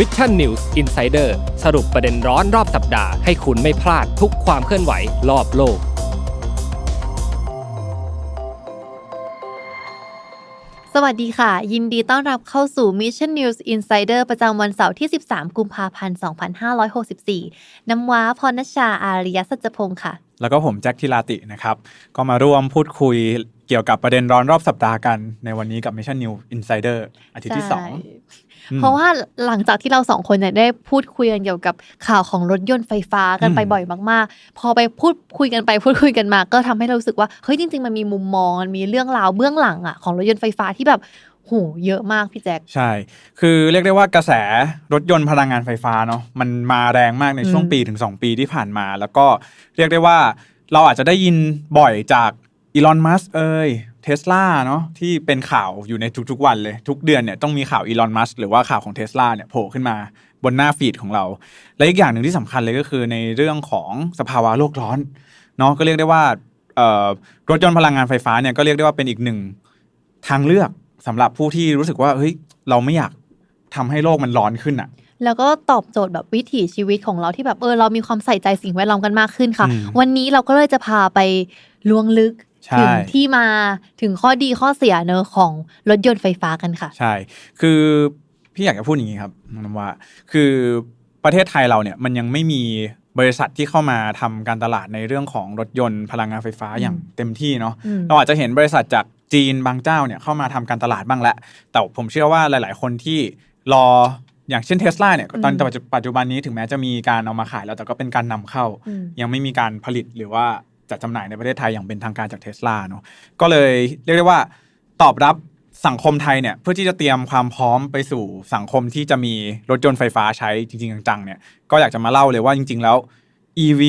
Mission News Insider สรุปประเด็นร้อนรอบสัปดาห์ให้คุณไม่พลาดทุกความเคลื่อนไหวรอบโลก สวัสดีค่ะ ยินดีต้อนรับเข้าสู่ Mission News Insider ประจำวันเสาร์ที่ 13 กุมภาพันธ์ 2564 น้ำว้าพรณชชาอาริยสัจพงศ์ค่ะ แล้วก็ผมแจ็คทิลาตินะครับ ก็มาร่วมพูดคุยเกี่ยวกับประเด็นร้อนรอบสัปดาห์กันในวันนี้กับ Mission New Insider อาทิตย์ที่ใช่2 เพราะว่าหลังจากที่เราสองคนเนี่ยได้พูดคุยกันเกี่ยวกับข่าวของรถยนต์ไฟฟ้ากันไปอืมบ่อยมาก ๆ พอไปพูดคุยกันไปพูดคุยกันมา ก็ทำให้เรารู้สึกว่าเฮ้ยจริง ๆ มันมีมุมมองมันมีเรื่องราวเบื้องหลังอะของรถยนต์ไฟฟ้าที่แบบโหเยอะมากพี่แจ็คใช่ คือเรียกได้ว่ากระแสรถยนต์พลังงานไฟฟ้าเนาะมันมาแรงมากในช่วงอืมปีถึง 2 ปีที่ผ่านมา แล้วก็เรียกได้ว่าเราอาจจะได้ยินบ่อยจาก อีลอนมัสเอ่ยเทสลาเนาะที่เป็นข่าวอยู่ในทุกๆวันเลย ทุกเดือนเนี่ยต้องมีข่าวอีลอนมัสหรือว่าข่าวของเทสลาเนี่ยโผล่ขึ้นมาบนหน้าฟีดของเรา และอีกอย่างหนึ่งที่สำคัญเลยก็คือในเรื่องของสภาวะโลกร้อนเนาะก็เรียกได้ว่าเอ่อรถยนต์พลังงานไฟฟ้าเนี่ยก็เรียกได้ว่าเป็นอีกหนึ่งทางเลือกสำหรับผู้ที่รู้สึกว่าเฮ้ยเราไม่อยากทำให้โลกมันร้อนขึ้นอะแล้วก็ตอบโจทย์แบบวิถีชีวิตของเราที่แบบเออเรามีความใส่ใจสิ่งแวดล้อมกันมากขึ้นค่ะอืมวันนี้เราก็เลยจะพาไปล้วงลึกใช่ ถึงที่มาถึงข้อดีข้อเสียเนอะของรถยนต์ไฟฟ้ากันค่ะ ใช่ คือพี่อยากจะพูดอย่างนี้ครับน้องว่า คือประเทศไทยเราเนี่ยมันยังไม่มีบริษัทที่เข้ามาทำการตลาดในเรื่องของรถยนต์พลังงานไฟฟ้าอย่างเต็มที่เนาะอืมเราอาจจะเห็นบริษัทจากจีนบางเจ้าเนี่ยเข้ามาทำการตลาดบ้างแล้วแต่ผมเชื่อว่าหลาย ๆ คนที่รออย่างเช่นเทสลาเนี่ยตอนอืมปัจจุบันนี้ถึงแม้จะมีการเอามาขายแล้วแต่ก็เป็นการนำเข้าอืมยังไม่มีการผลิตหรือว่า จัดจำหน่ายในประเทศไทยอย่างเป็นทางการจากเทสลาเนาะก็เลยเรียกได้ว่าตอบรับสังคมไทยเนี่ยเพื่อที่จะเตรียมความพร้อมไปสู่สังคมที่จะมีรถยนต์ไฟฟ้าใช้จริงๆจังๆเนี่ยก็อยากจะมาเล่าเลยว่าจริง ๆ แล้ว EV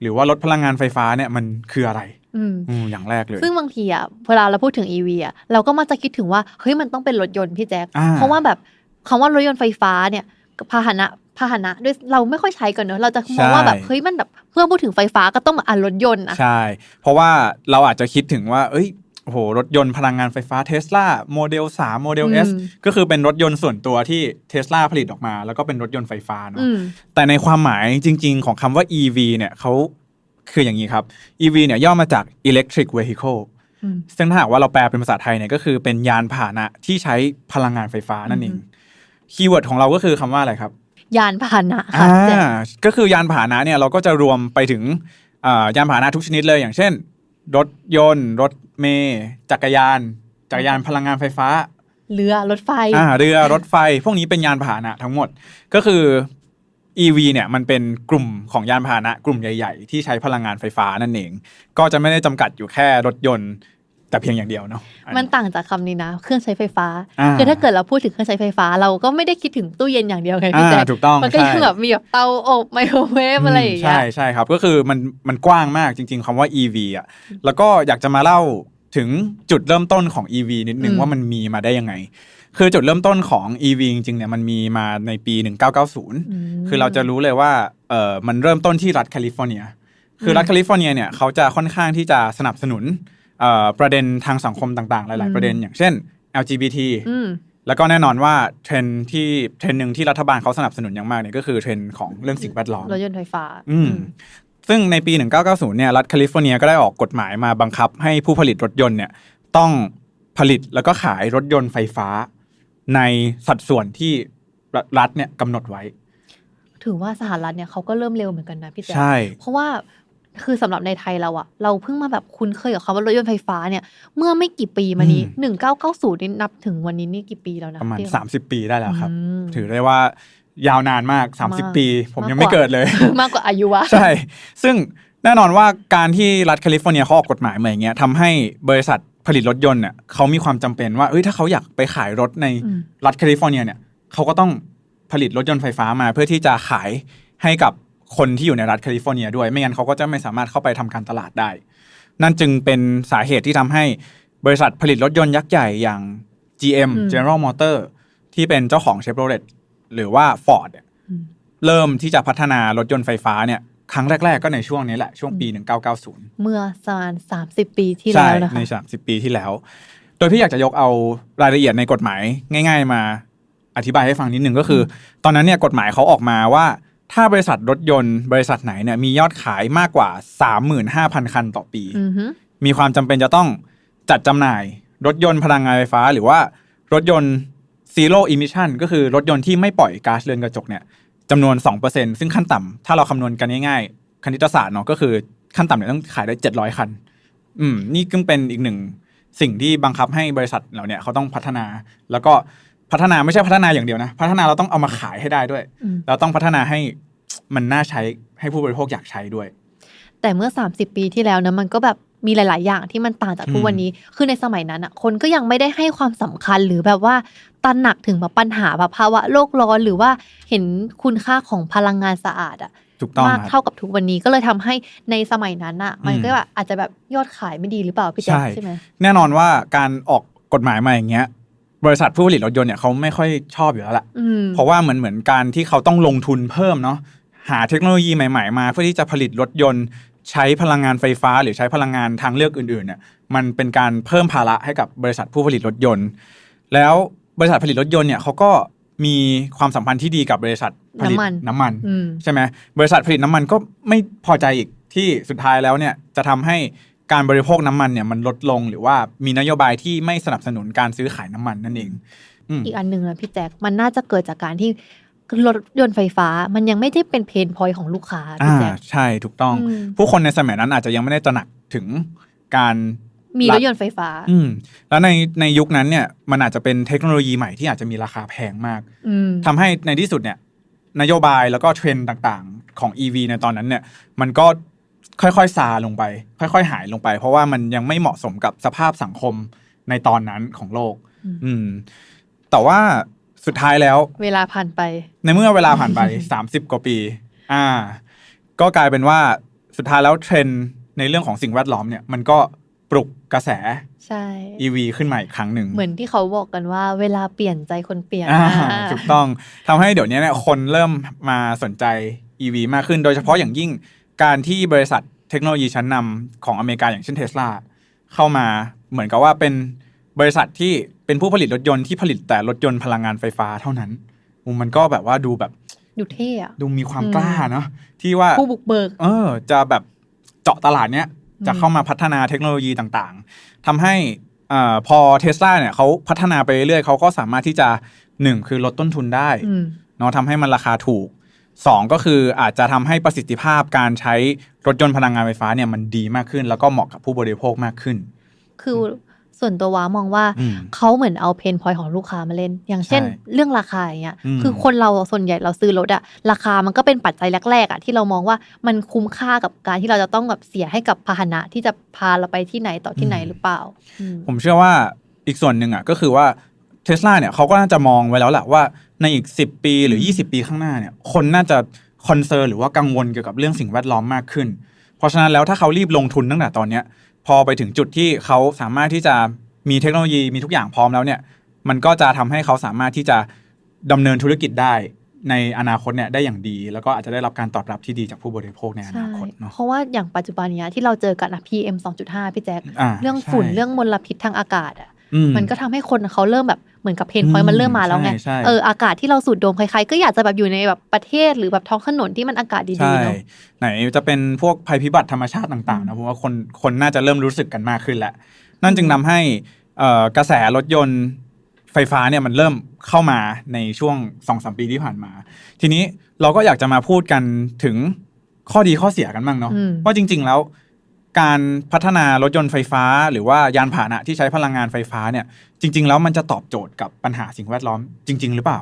หรือว่ารถพลังงานไฟฟ้าเนี่ยมันคืออะไรอืมอืมอย่างแรกเลย ซึ่งบางทีอะเวลาเราพูดถึง EV อะเราก็มักจะคิดถึงว่าเฮ้ยมันต้องเป็นรถยนต์พี่แจ๊คอ่าเพราะว่าแบบคำว่ารถยนต์ไฟฟ้าเนี่ยพาหนะพาหนะด้วยเราไม่ค่อยใช้กันเนอะเราจะมองว่าแบบเฮ้ยมันแบบเมื่อพูดถึงไฟฟ้าก็ต้องมาอ่านรถยนต์นะใช่ เพราะว่าเราอาจจะคิดถึงว่า เอ้ยโอ้โหรถยนต์พลังงานไฟฟ้าเทสลาโมเดล3โมเดล S อืมก็คือเป็นรถยนต์ส่วนตัวที่เทสลาผลิตออกมา แล้วก็เป็นรถยนต์ไฟฟ้าเนาะอืมแต่ในความหมายจริง ๆ ของคำว่า EV เนี่ยเขาคืออย่างนี้ครับ EV เนี่ยย่อมาจาก Electric Vehicle อืมซึ่งถ้าหากว่าเราแปลเป็นภาษาไทยเนี่ยก็คือเป็นยานพาหนะที่ใช้พลังงานไฟฟ้านั่นเองอืมคีย์เวิร์ดของเราก็คือคำว่าอะไรครับ ยานพาหนะค่ะอ่าแจ๊คก็คือยานพาหนะเนี่ยเราก็จะรวมไปถึงอ่ายานพาหนะทุกชนิดเลยอย่างเช่น รถยนต์ รถเมล์จักรยาน จักรยานพลังงานไฟฟ้า เรือรถไฟอ่าเรือรถไฟ พวกนี้เป็นยานพาหนะทั้งหมดก็คือ EV เนี่ยมันเป็นกลุ่มของยานพาหนะ กลุ่มใหญ่ ๆ ที่ใช้พลังงานไฟฟ้านั่นเอง ก็จะไม่ได้จำกัดอยู่แค่รถยนต์ แต่เพียงอย่างเดียวเนาะอัมันต่างจากคำนี้นะ เครื่องใช้ไฟฟ้าอ่าคือถ้าเกิดเราพูดถึงเครื่องใช้ไฟฟ้า เราก็ไม่ได้คิดถึงตู้เย็นอย่างเดียวไงอ่าพี่แจ๊คถูกต้องมันก็ใช่ยังแบบมีแบบเตาอบไมโครเวฟอะไรอย่างเงี้ใช่ยใช่ครับ ก็คือมันมันกว้างมากจริง ๆคำว่า EV อะแล้วก็อยากจะมาเล่าถึงจุดเริ่มต้นของ EV นิดนึงอืมว่ามันมีมาได้ยังไง คือจุดเริ่มต้นของ EV จริงๆเนี่ยมันมีมาในปี 1990มคือเราจะรู้เลยว่าเออมันเริ่มต้นที่รัฐแคลิฟอร์เนีย คือรัฐแคลิฟอร์เนียเนี่ยเขาจะค่อนข้างที่จะสนับสนุนเอ่อ ประเด็นทางสังคมต่างๆ หลาย ๆ ประเด็นอย่างเช่น LGBT อืมแล้วก็แน่นอนว่าเทรนด์ที่เทรนด์หนึ่งที่รัฐบาลเขาสนับสนุนอย่างมากเนี่ยก็คือเทรนด์ของเรื่องสิ่งแวดล้อมรถยนต์ไฟฟ้า อืมซึ่งในปี 1990 เนี่ยรัฐแคลิฟอร์เนียก็ได้ออกกฎหมายมาบังคับให้ผู้ผลิตรถยนต์เนี่ยต้องผลิตแล้วก็ขายรถยนต์ไฟฟ้า ในสัดส่วนที่รัฐเนี่ยกำหนดไว้ ถือว่าสหรัฐเนี่ยเขาก็เริ่มเร็วเหมือนกันนะพี่แจ๊คใช่เพราะว่า คือสำหรับในไทยเราอะเราเพิ่งมาแบบคุ้นเคยกับคำว่ารถยนต์ไฟฟ้าเนี่ย เมื่อไม่กี่ปีมานี้อืมหนึ่งเก้าเก้าศูนย์นี่นับถึงวันนี้นี่กี่ปีแล้วนะประมาณที่30ปีได้แล้วครับอืมถือได้ว่ายาวนานมากมาก30 ปี ผมยังมากกว่าไม่เกิดเลย มากกว่าอายุวะใช่ ซึ่งแน่นอนว่าการที่รัฐแคลิฟอร์เนียเขาออกกฎหมายมาอย่างเงี้ยทำให้บริษัทผลิตรถยนต์เนี่ยเขามีความจำเป็นว่าเอ้ยถ้าเขาอยากไปขายรถในอืมรัฐแคลิฟอร์เนียเนี่ยเขาก็ต้องผลิตรถยนต์ไฟฟ้ามาเพื่อที่จะขายให้กับ คนที่อยู่ในรัฐแคลิฟอร์เนียด้วย ไม่งั้นเขาก็จะไม่สามารถเข้าไปทำการตลาดได้ นั่นจึงเป็นสาเหตุที่ทำให้บริษัทผลิตรถยนต์ยักษ์ใหญ่อย่าง GM อืม General Motor ที่เป็นเจ้าของ Chevrolet หรือว่า Ford เนี่ยอืมเริ่มที่จะพัฒนารถยนต์ไฟฟ้าเนี่ยครั้งแรก ๆ ก็ในช่วงนี้แหละ ช่วงปี 1990 เมื่อประมาณสามสิบปีที่ใช่แล้วนะคะใน 30 ปีที่แล้ว โดยพี่อยากจะยกเอารายละเอียดในกฎหมายง่าย ๆ มาอธิบายให้ฟังนิดนึงก็คือ ตอนนั้นเนี่ยกฎหมายเขาออกมาว่า ถ้าบริษัทรถยนต์บริษัทไหนเนี่ยมียอดขายมากกว่า 35,000 คันต่อปีอือฮึมีความจำเป็นจะต้องจัดจำหน่าย รถยนต์พลังงานไฟฟ้า หรือว่ารถยนต์ zero emission ก็คือรถยนต์ที่ไม่ปล่อยก๊าซเรือนกระจกเนี่ยจำนวน 2%ซึ่งขั้นต่ำถ้าเราคำนวณกันง่ายๆ คณิตศาสตร์เนาะก็คือขั้นต่ำเนี่ยต้องขายได้ 700 คัน อืมนี่ก็เป็นอีกหนึ่งสิ่งที่บังคับให้บริษัทเหล่าเนี้เขาต้องพัฒนา แล้วก็ พัฒนาไม่ใช่พัฒนาอย่างเดียวนะ พัฒนาเราต้องเอามาขายให้ได้ด้วยอืมเราต้องพัฒนาให้มันน่าใช้ให้ผู้บริโภคอยากใช้ด้วย แต่เมื่อ 30 ปีที่แล้วนะมันก็แบบมีหลาย ๆ อย่างที่มันต่างจากทุกอืมวันนี้ คือในสมัยนั้นอะ คนก็ยังไม่ได้ให้ความสำคัญหรือแบบว่าตระหนักถึงแบบปัญหาแบบภาวะโลกร้อนหรือว่าเห็นคุณค่าของพลังงานสะอาดอะถูกต้องมากครับเท่ากับทุกวันนี้ก็เลยทำให้ในสมัยนั้นอะ มันอืมก็แบบอาจจะแบบยอดขายไม่ดีหรือเปล่าพี่แจ๊คใช่ใช่ไหมแน่นอนว่าการออกกฎหมายมาอย่างเงี้ย บริษัทผู้ผลิตรถยนต์เนี่ยเขาไม่ค่อยชอบอยู่แล้วแหละอืมเพราะว่าเหมือนเหมือนการที่เขาต้องลงทุนเพิ่มเนาะหาเทคโนโลยีใหม่ ๆ มา เพื่อที่จะผลิตรถยนต์ใช้พลังงานไฟฟ้า หรือใช้พลังงานทางเลือกอื่นๆเนี่ยมันเป็นการเพิ่มภาระให้กับบริษัทผู้ผลิตรถยนต์ แล้วบริษัทผลิตรถยนต์เนี่ยเขาก็มีความสัมพันธ์ที่ดีกับบริษัทผลิตน้ำมันน้ำมันอืมใช่ไหมบริษัทผลิตน้ำมันก็ไม่พอใจอีกที่สุดท้ายแล้วเนี่ยจะทำให้ การบริโภคน้ำมันเนี่ยมันลดลงหรือว่ามีนโยบายที่ไม่สนับสนุนการซื้อขายน้ำมันนั่นเองอืมอีกอันหนึ่งนะพี่แจ๊คมันน่าจะเกิดจากการที่รถยนต์ไฟฟ้ามันยังไม่ได้เป็นเพนพอยของลูกค้าพี่อ่าแจ๊คใช่ถูกต้องอืมผู้คนในสมัยนั้นอาจจะยังไม่ได้ตระหนักถึงการมีรถยนต์ไฟฟ้า อืม แล้วในในยุคนั้นเนี่ย มันอาจจะเป็นเทคโนโลยีใหม่ที่อาจจะมีราคาแพงมากอืมทำให้ในที่สุดเนี่ย นโยบายแล้วก็เทรนด์ต่างๆ ของ EV ในตอนนั้นเนี่ย มันก็ ค่อยๆซาลงไป ค่อย ๆ หายลงไป เพราะว่ามันยังไม่เหมาะสมกับสภาพสังคมในตอนนั้นของโลก อืมอืมแต่ว่าสุดท้ายแล้ว เวลาผ่านไป ในเมื่อเวลาผ่านไป30กว่าปี อ่า ก็กลายเป็นว่าสุดท้ายแล้วเทรนด์ในเรื่องของสิ่งแวดล้อมเนี่ย มันก็ปลุกกระแสใช่ EV ขึ้นมาอีกครั้งหนึ่ง เหมือนที่เขาบอกกันว่า เวลาเปลี่ยนใจคนเปลี่ยนอ่าอ่าถูกต้องทำให้เดี๋ยวนี้เนี่ยคนเริ่มมาสนใจ EV มากขึ้น โดยเฉพาะอย่างยิ่ง การที่บริษัทเทคโนโลยีชั้นนำของอเมริกาอย่างเช่นเทสลาเข้ามาเหมือนกับว่าเป็นบริษัทที่เป็นผู้ผลิตรถยนต์ที่ผลิตแต่รถยนต์พลังงานไฟฟ้าเท่านั้นอืมมันก็แบบว่าดูแบบดูเท่อะดูมีความอืมกล้าเนาะที่ว่าผู้บุกเบิก เออ จะแบบเจาะตลาดเนี้ยอืมจะเข้ามาพัฒนาเทคโนโลยีต่างๆทำให้อ่าพอเทสลาเนี่ยเขาพัฒนาไปเรื่อยๆเขาก็สามารถที่จะหนึ่งคือลดต้นทุนได้อืมเนาะทำให้มันราคาถูก สองก็คืออาจจะทำให้ประสิทธิภาพการใช้รถยนต์พลังงานไฟฟ้าเนี่ยมันดีมากขึ้น แล้วก็เหมาะกับผู้บริโภคมากขึ้น คือส่วนตัวว้ามองว่าอืมเขาเหมือนเอาเพนพอยของลูกค้ามาเล่น อย่างเช่นใช่เรื่องราคาอย่างเงี้ยอืมคือคนเราส่วนใหญ่เราซื้อรถอะราคามันก็เป็นปัจจัยแรกๆอะที่เรามองว่ามันคุ้มค่ากับการที่เราจะต้องแบบเสียให้กับพาหนะที่จะพาเราไปที่ไหนต่อที่ไหนหรือเปล่าอืมผมเชื่อว่าอีกส่วนหนึ่งอะก็คือว่าเทสลาเนี่ยเขาก็น่าจะมองไว้แล้วแหละว่า ในอีก 10 ปีหรือ 20 ปีข้างหน้าเนี่ยคนน่าจะคอนเซิร์นหรือว่ากังวลเกี่ยวกับเรื่องสิ่งแวดล้อมมากขึ้น เพราะฉะนั้นแล้วถ้าเขารีบลงทุนตั้งแต่ตอนเนี้ยพอไปถึงจุดที่เขาสามารถที่จะมีเทคโนโลยีมีทุกอย่างพร้อมแล้วเนี่ยมันก็จะทำให้เขาสามารถที่จะดำเนินธุรกิจได้ในอนาคตเนี่ยได้อย่างดี แล้วก็อาจจะได้รับการตอบรับที่ดีจากผู้บริโภคในอใช่นาคตเนาะเพราะว่าอย่างปัจจุบันเนี้ยที่เราเจอกันอะ PM 2.5 พี่แจ๊คอ่าเรื่องฝุ่นใช่เรื่องมลพิษทางอากาศอะอื มันก็ทำให้คนเขาเริ่มแบบเหมือนกับเพนพอยอืมมันเริ่มมาแล้วไงใช่ใช่เอออากาศที่เราสูดดมใครๆก็อยากจะแบบอยู่ในแบบประเทศหรือแบบท้องถนนที่มันอากาศใช่ดีๆเนาะไหนจะเป็นพวกภัยพิบัติธรรมชาติต่างๆนะผมว่าคนคนน่าจะเริ่มรู้สึกกันมากขึ้นแหละ นั่นจึงนำให้เอ่อกระแสรถยนต์ไฟฟ้าเนี่ยมันเริ่มเข้ามาในช่วงสองสามปีที่ผ่านมา ทีนี้เราก็อยากจะมาพูดกันถึงข้อดีข้อเสียกันบ้างเนาะอืมว่าจริง ๆ แล้ว การพัฒนารถยนต์ไฟฟ้า หรือว่ายานพาหนะที่ใช้พลังงานไฟฟ้าเนี่ย จริง ๆ แล้วมันจะตอบโจทย์กับปัญหาสิ่งแวดล้อมจริง ๆ หรือเปล่า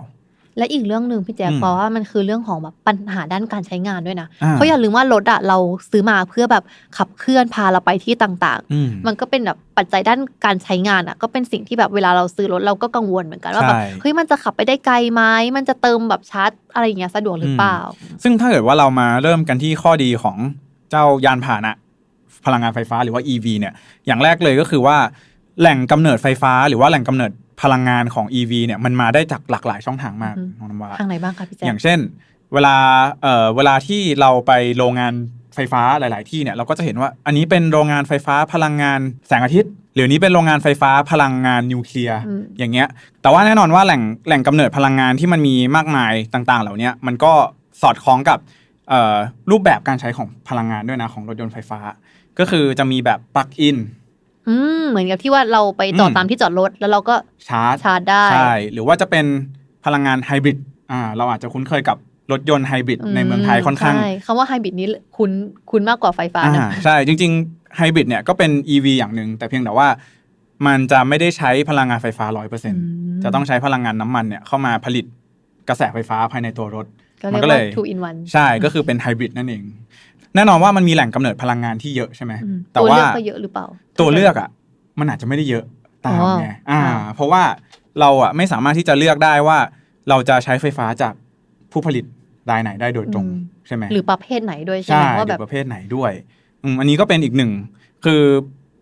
และอีกเรื่องหนึ่งพี่แจ๊คอืมเพราะว่ามันคือเรื่องของแบบปัญหาด้านการใช้งานด้วยนะอ่าเพราะอย่าลืมว่ารถอะเราซื้อมาเพื่อแบบขับเคลื่อนพาเราไปที่ต่างอืมๆมันก็เป็นแบบปัจจัยด้านการใช้งานอะก็เป็นสิ่งที่แบบเวลาเราซื้อรถเราก็กังวลเหมือนกันว่าแบบใช่เฮ้ยมันจะขับไปได้ไกลไหมมันจะเติมแบบชาร์จอะไรอย่างเงี้ยสะดวกหรือเปล่า ซึ่งถ้าเกิดว่าเรามาเริ่มกันที่ข้อดีของเจ้ายานพาหนะ พลังงานไฟฟ้าหรือว่า EV เนี่ยอย่างแรกเลยก็คือว่าแหล่งกำเนิดไฟฟ้าหรือว่าแหล่งกำเนิดพลังงานของ EV เนี่ยมันมาได้จากหลากหลายช่องทางมากอือฮึน้องน้ำว่าทางไหนบ้างคะพี่แจ๊อคย่างเช่น เวลาเอ่อเวลาที่เราไปโรงงานไฟฟ้าหลาย ๆ ที่เนี่ยเราก็จะเห็นว่าอันนี้เป็นโรงงานไฟฟ้าพลังงานแสงอาทิตย์หรือนี้เป็นโรงงานไฟฟ้าพลังงานนิวเคลียร์อืมอย่างเงี้ย แต่ว่าแน่นอนว่าแหล่งแหล่งกำเนิดพลังงานที่มันมีมากมายต่าง ๆ เหล่าเนี้ยมันก็สอดคล้องกับเอ่อ รูปแบบการใช้ของพลังงานด้วยนะของรถยนต์ไฟฟ้า ก็คือจะมีแบบปลั๊กอินอืมเหมือนกับที่ว่าเราไปจอดอืมตามที่จอดรถ แล้วเราก็ชาร์จชาร์จได้ใช่หรือว่าจะเป็นพลังงานไฮบริดอ่าเราอาจจะคุ้นเคยกับรถยนต์ไฮบริดในเมืองไทยค่อนข้างใช่คำว่าไฮบริดนี้คุ้นคุ้นมากกว่าไฟฟ้าอ่านะใช่จริงๆไฮบริดเนี่ยก็เป็น EV อย่างหนึ่งแต่เพียงแต่ว่ามันจะไม่ได้ใช้พลังงานไฟฟ้า100%จะต้องใช้พลังงานน้ำมันเนี่ยเข้ามาผลิตกระแสไฟฟ้าภายในตัวรถ ก็มัเรียก็กเลว่าย two in one ใช่ก็คือเป็นไฮบริดนั่นเอง แน่นอนว่ามันมีแหล่งกำเนิดพลังงานที่เยอะใช่ไหมอืมแต่ตัวว่าเลือกก็เยอะหรือเปล่า ตัวเลือกอะ มันอาจจะไม่ได้เยอะตามอ๋อไงอ่าอ่า เพราะว่าเราอะไม่สามารถที่จะเลือกได้ว่าเราจะใช้ไฟฟ้าจากผู้ผลิตรายไหนได้โดยตรงใช่ไหมหรือประเภทไหนด้วยใช่ใช่ไหมว่าหแบรืบอประเภทไหนด้วยอืมอันนี้ก็เป็นอีกหนึ่งคือ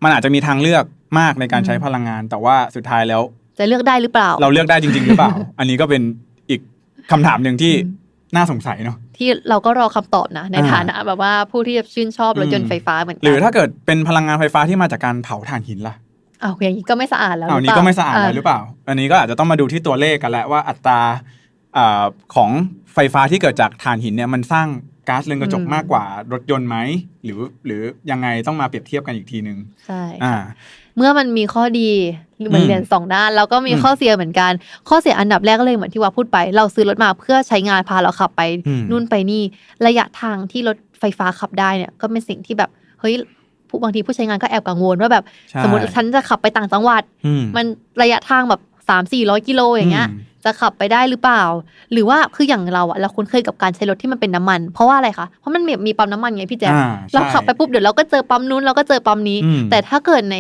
มันอาจจะมีทางเลือกมากในการใช้อืมพลังงาน แต่ว่าสุดท้ายแล้ว จะเลือกได้หรือเปล่า เราเลือกได้จริง ๆ หรือเปล่า อันนี้ก็เป็นอีกคำถามหนึ่งที่อืม น่าสงสัยเนาะที่เราก็รอคำตอบนะ ในอ่าฐานะแบบว่าผู้ที่ชื่นชอบรถยนอืต์มไฟฟ้าเหมือนกัหรือถ้าเกิดเป็นพลังงานไฟฟ้าที่มาจากการเผาถ่านหินล่ะอ้าวอย่างนี้ก็ไม่สะอาดแล้วอ้าวหรืนี้เปล่ก็ไม่สะอาดแล้วหรือเปล่า อันนี้ก็อาจจะต้องมาดูที่ตัวเลขกันแล้วว่าอัตราอ่าของไฟฟ้าที่เกิดจากถ่านหินเนี่ยมันสร้างก๊าซเรือนกระจกมากกว่ารถยนต์ไหมหรือหรือยังไงต้องมาเปรียบเทียบกันอีกทีนึงใช่อ่า เมื่อมันมีข้อดีเหมือนอืมเรียนสองด้านแล้วก็มีอืมข้อเสียเหมือนกัน ข้อเสียอันดับแรกก็เลยเหมือนที่ว่าพูดไป เราซื้อรถมาเพื่อใช้งานพาเราขับไปอืมนู่นไปนี่ ระยะทางที่รถไฟฟ้าขับได้เนี่ย ก็เป็นสิ่งที่แบบเฮ้ยผู้บางทีผู้ใช้งานก็แอบกังวลว่าแบบใช่สมมติฉันจะขับไปต่างจังหวัดอืมมันระยะทางแบบสามสี่ร้อยกิโลอย่างเงี้ยอืมจะขับไปได้หรือเปล่า หรือว่าคืออย่างเราอะเราคุ้นเคยกับการใช้รถที่มันเป็นน้ำมัน เพราะว่าอะไรคะเพราะมันมีมีปั๊มน้ำมันไงพี่แจ๊คอ่าเราใช่ขับไปปุ๊บเดี๋ยวเราก็เจอปั๊มนู้นเราก็เจอปั๊มนี้อืมแต่ถ้าเกิดใน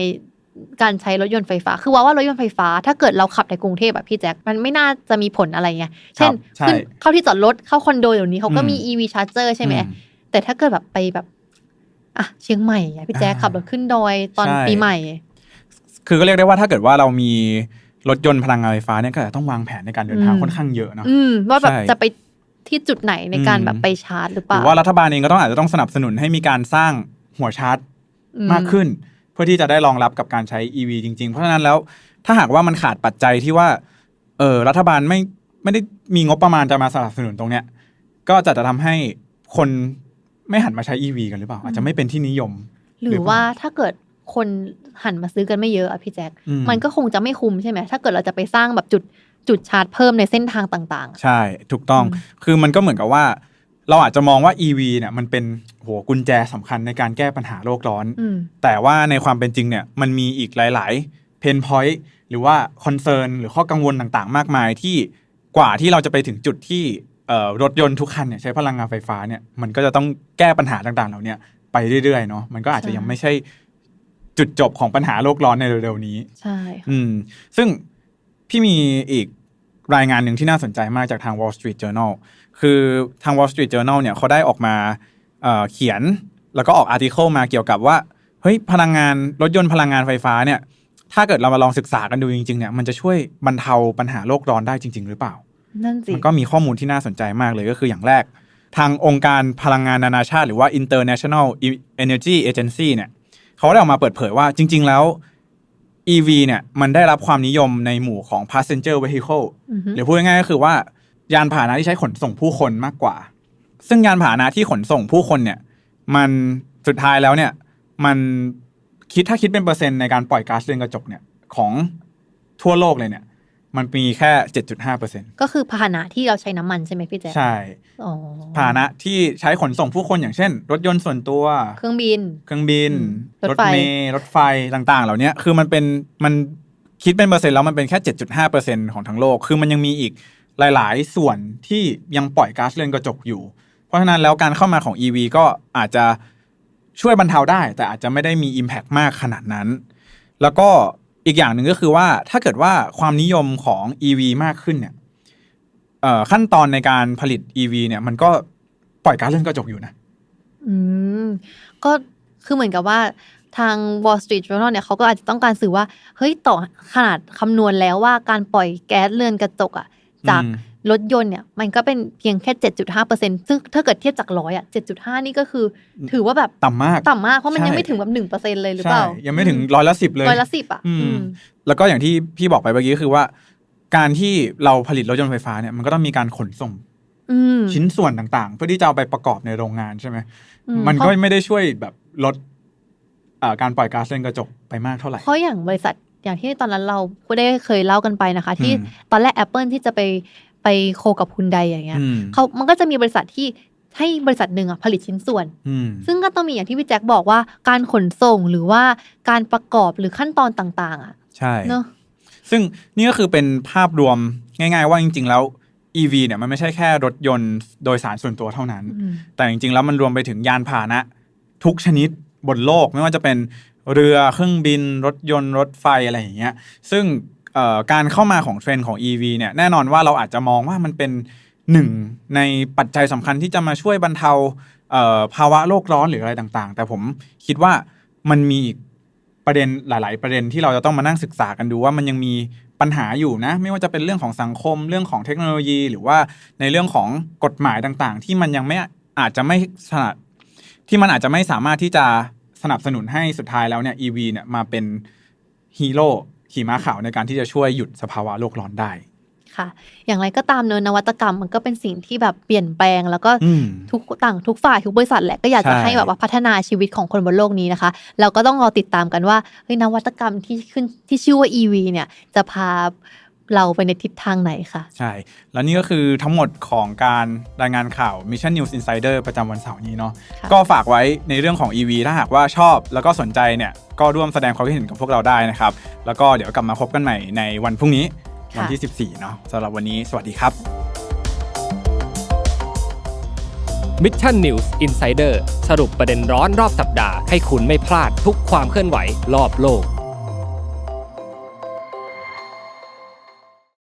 การใช้รถยนต์ไฟฟ้า คือว่าว่ารถยนต์ไฟฟ้า ถ้าเกิดเราขับในกรุงเทพแบบพี่แจ๊คมันไม่น่าจะมีผลอะไรไง เช่นใช่ขึ้นเข้าที่จอดรถ เข้าคอนโดเดี๋ยวนี้เขาก็อืมมี EV charger ใช่ไหมอืแต่ถ้าเกิดแบบไปแบบอะเชียงใหม่อะพี่แจ๊คอ่าขับรถขึ้นดอยตอนใช่ปีใหม่ คือก็เรียกได้ว่าถ้าเกิดว่าเรามีรถยนต์พลังงานไฟฟ้าเนี่ยก็อาจจะต้องวางแผนในการเดินทางอืมค่อนข้างเยอะเนาะอืมว่าแบบใช่จะไปที่จุดไหนในการอืมแบบไปชาร์จหรือเปหรืล่าอว่ารัฐบาลเองก็ต้องอาจจะต้องสนับสนุนให้มีการสร้างหัวชาร์จอืมากขึ้นเพื่อที่จะได้รองรับกับการใช้ EV จริง ๆ เพราะฉะนั้นแล้วถ้าหากว่ามันขาดปัจจัยที่ว่าเออรัฐบาลไม่ไม่ได้มีงบประมาณจะมาสนับสนุนตรงเนี้ยก็จะจะทำให้คนไม่หันมาใช้ EV กันหรือเปล่า อาจจะไม่เป็นที่นิยม หรือว่าถ้าเกิดคนหันมาซื้อกันไม่เยอะอะพี่แจ๊คอืมมันก็คงจะไม่คุ้มใช่ไหมถ้าเกิดเราจะไปสร้างแบบจุดจุดชาร์จเพิ่มในเส้นทางต่างๆอะใช่ ถูกต้องอืมคือมันก็เหมือนกับว่า เราอาจจะมองว่า EV เนี่ยมันเป็นโหกุญแจสำคัญในการแก้ปัญหาโลกร้อนอืมแต่ว่าในความเป็นจริงเนี่ยมันมีอีกหลาย ๆ เพนพอยต์หรือว่าคอนเซิร์นหรือข้อกังวลต่างๆ มากมายที่กว่าที่เราจะไปถึงจุดที่เอ่อรถยนต์ทุกคันเนี่ยใช้พลังงานไฟฟ้าเนี่ยมันก็จะต้องแก้ปัญหาต่างๆ เหล่าเนี้ไปเรื่อยๆเนาะมันก็อาจจะใช่ยังไม่ใช่จุดจบของปัญหาโลกร้อนในเร็วๆนี้ ใช่ค่ะอืมซึ่งพี่มีอีก รายงานหนึ่งที่น่าสนใจมากจากทาง Wall Street Journal คือทาง Wall Street Journal เนี่ยเขาได้ออกมาเเขียนแล้วก็ออกอาร์ติเคิลมาเกี่ยวกับว่าเฮ้ยพลังงานรถยนต์พลังงานไฟฟ้าเนี่ยถ้าเกิดเรามาลองศึกษากันดูจริงๆเนี่ยมันจะช่วยบรรเทาปัญหาโลกร้อนได้จริง ๆ หรือเปล่านั่นสิมันก็มีข้อมูลที่น่าสนใจมากเลยก็คืออย่างแรก ทางองค์การพลังงานนานาชาติ หรือว่า International Energy Agency เนี่ยเขาได้ออกมาเปิดเผยว่าจริง ๆ แล้ว EV เนี่ยมันได้รับความนิยมในหมู่ของ passenger vehicle อือฮึหรือพูดง่ายๆก็คือว่ายานพาหนะที่ใช้ขนส่งผู้คนมากกว่า ซึ่งยานพาหนะที่ขนส่งผู้คนเนี่ย มันสุดท้ายแล้วเนี่ย มันคิดถ้าคิดเป็นเปอร์เซ็นต์ในการปล่อยก๊าซเรือนกระจกเนี่ยของทั่วโลกเลยเนี่ย มันมีแค่เจ็ดจุดห้าเปอร์เซ็นต์ก็คือพาหนะที่เราใช้น้ำมันใช่ไหมพี่แจ๊คใช่อ๋อพาหนะที่ใช้ขนส่งผู้คนอย่างเช่น รถยนต์ส่วนตัว เครื่องบิน เครื่องบินอืมรรถถไฟเมล์รถไฟต่างๆ เหล่านี้คือมันเป็นมันคิดเป็นเปอร์เซ็นต์แล้วมันเป็นแค่ 7.5%ของทั้งโลก คือมันยังมีอีกหลาย ๆ ส่วนที่ยังปล่อยก๊าซเรือนกระจกอยู่ เพราะฉะนั้นแล้วการเข้ามาของ EV ก็อาจจะช่วยบรรเทาได้ แต่อาจจะไม่ได้มี Impact มากขนาดนั้น แล้วก็ อีกอย่างหนึ่งก็คือว่าถ้าเกิดว่าความนิยมของ EV มากขึ้นเนี่ยเอ่อขั้นตอนในการผลิต EV เนี่ย มันก็ปล่อยก๊าซเรือนกระจกอยู่นะ อืม ก็คือเหมือนกับว่าทาง Wall Street Journal เนี่ยเขาก็อาจจะต้องการสื่อว่า เฮ้ยต่อขนาดคำนวณแล้วว่าการปล่อยแก๊สเรือนกระจกอะจากอืม รถยนต์เนี่ยมันก็เป็นเพียงแค่ 7.5%ซึ่งถ้าเกิดเทียบจากร้อยอะ 7.5 นี่ก็คือ ถือว่าแบบต่ำมากต่ำมาก เพราะมันยังใช่ไม่ถึงแบบ 1%เลยหรือเปใช่ล่า ยังไม่ถึงร้อยละสิบเลยร้อยละสิบอะอืมอืมแล้วก็อย่างที่พี่บอกไปเมื่อกี้ก็คือว่า การที่เราผลิตรถยนต์ไฟฟ้าเนี่ยมันก็ต้องมีการขนส่งอืมชิ้นส่วนต่างๆ เพื่อที่จะเอาไปประกอบในโรงงานใช่ไหมอืมันเพก็ราะไม่ได้ช่วยแบบลดเอ่อการปล่อยก๊าซเรือนกระจกไปมากเท่าไหร่เพราะอย่างบริษัทอย่างที่ตอนนั้นเราก็ได้เคยเล่ากันไปนะคะ ที่อืมตอนแรก Apple ที่จะไป ไปโคกับคุณใดอย่างเงี้ยอืมเขามันก็จะมีบริษัทที่ให้บริษัทหนึ่งอะผลิตชิ้นส่วนอืมซึ่งก็ต้องมีอย่างที่พี่แจ็คบอกว่าการขนส่งหรือว่าการประกอบหรือขั้นตอนต่างๆ อะ ใช่เนอะซึ่งนี่ก็คือเป็นภาพรวมง่าย ๆ ว่าจริง ๆ แล้ว EV เนี่ยมันไม่ใช่แค่รถยนต์โดยสารส่วนตัวเท่านั้นอืมแต่จริง ๆ แล้วมันรวมไปถึงยานพาหนะ ทุกชนิดบนโลกไม่ว่าจะเป็นเรือเครื่องบินรถยนต์รถไฟอะไรอย่างเงี้ย ซึ่งเอ่อ การเข้ามาของเทรนด์ของ EV เนี่ยแน่นอนว่าเราอาจจะมองว่ามันเป็นหนึ่งในปัจจัยสำคัญที่จะมาช่วยบรรเทาเภาวะโลกร้อนหรืออะไรต่างๆ แต่ผมคิดว่ามันมีประเด็นหลาย ๆ ประเด็นที่เราจะต้องมานั่งศึกษากันดูว่ามันยังมีปัญหาอยู่นะ ไม่ว่าจะเป็นเรื่องของสังคมเรื่องของเทคโนโลยี หรือว่าในเรื่องของกฎหมายต่างๆ ที่มันยังไม่อาจจะไม่สนับที่มันอาจจะไม่สามารถที่จะสนับสนุนให้สุดท้ายแล้วเนี่ย EV เนี่ยมาเป็นฮีโร่ ขี่ม้าขาวในการที่จะช่วยหยุดสภาวะโลกร้อนได้ค่ะอย่างไรก็ตามเนอะนวัตกรรมมันก็เป็นสิ่งที่แบบเปลี่ยนแปลง แล้วก็ทุกต่างทุกฝ่ายทุกบริษัทแหละก็อยากจะใช่ให้แบบว่าพัฒนาชีวิตของคนบนโลกนี้นะคะ เราก็ต้องรอติดตามกันว่าเฮ้ยนวัตกรรมที่ขึ้นที่ชื่อว่า EV เนี่ยจะพา เราไปในทิศทางไหนค่ะ ใช่ แล้วนี่ก็คือทั้งหมดของการรายงานข่าว Mission News Insider ประจำวันเสาร์นี้เนาะค่ะก็ฝากไว้ในเรื่องของ EV ถ้าหากว่าชอบแล้วก็สนใจเนี่ย ก็ร่วมแสดงความคิดเห็นกับพวกเราได้นะครับ แล้วก็เดี๋ยวกลับมาพบกันใหม่ในวันพรุ่งนี้ วันที่ 14 เนาะสำหรับวันนี้สวัสดีครับ Mission News Insider สรุปประเด็นร้อนรอบสัปดาห์ให้คุณไม่พลาดทุกความเคลื่อนไหวรอบโลก